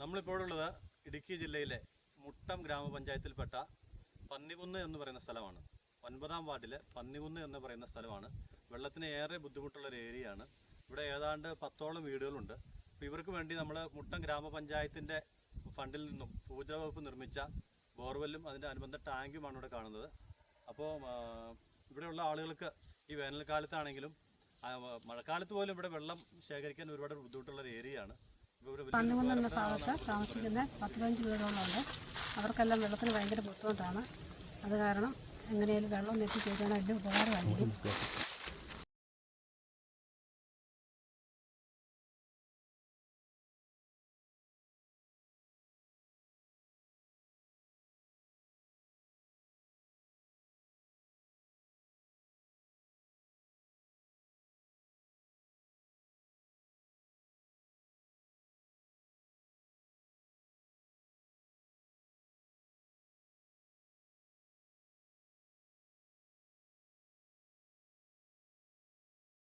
നമ്മളിപ്പോഴുള്ളത് ഇടുക്കി ജില്ലയിലെ മുട്ടം ഗ്രാമപഞ്ചായത്തിൽപ്പെട്ട പന്നികുന്ന് എന്ന് പറയുന്ന സ്ഥലമാണ്. ഒൻപതാം വാർഡിലെ പന്നികുന്ന് എന്ന് പറയുന്ന സ്ഥലമാണ്. വെള്ളത്തിന് ഏറെ ബുദ്ധിമുട്ടുള്ള ഒരു ഏരിയയാണ്. ഇവിടെ ഏതാണ്ട് പത്തോളം വീടുകളുണ്ട്. അപ്പോൾ ഇവർക്ക് വേണ്ടി നമ്മൾ മുട്ടം ഗ്രാമപഞ്ചായത്തിന്റെ ഫണ്ടിൽ നിന്നും ഊർജ വകുപ്പ് നിർമ്മിച്ച ബോർവെല്ലും അതിന്റെ അനുബന്ധ ടാങ്കുമാണ് ഇവിടെ കാണുന്നത്. അപ്പോൾ ഇവിടെയുള്ള ആളുകൾക്ക് ഈ വേനൽക്കാലത്താണെങ്കിലും മഴക്കാലത്ത് പോലും ഇവിടെ വെള്ളം ശേഖരിക്കാൻ ഒരുപാട് ബുദ്ധിമുട്ടുള്ള ഒരു ഏരിയയാണ്. എന്ന ഭാഗത്ത് താമസിക്കുന്ന പത്ത് പതിനഞ്ച് വീടുകളുണ്ട്. അവർക്കെല്ലാം വെള്ളത്തിന് ഭയങ്കര ബുദ്ധിമുട്ടാണ്. അത് കാരണം എങ്ങനെയാലും വെള്ളം എത്തിച്ചേരാൻ വലിയ ഉപകാരമായിരിക്കും.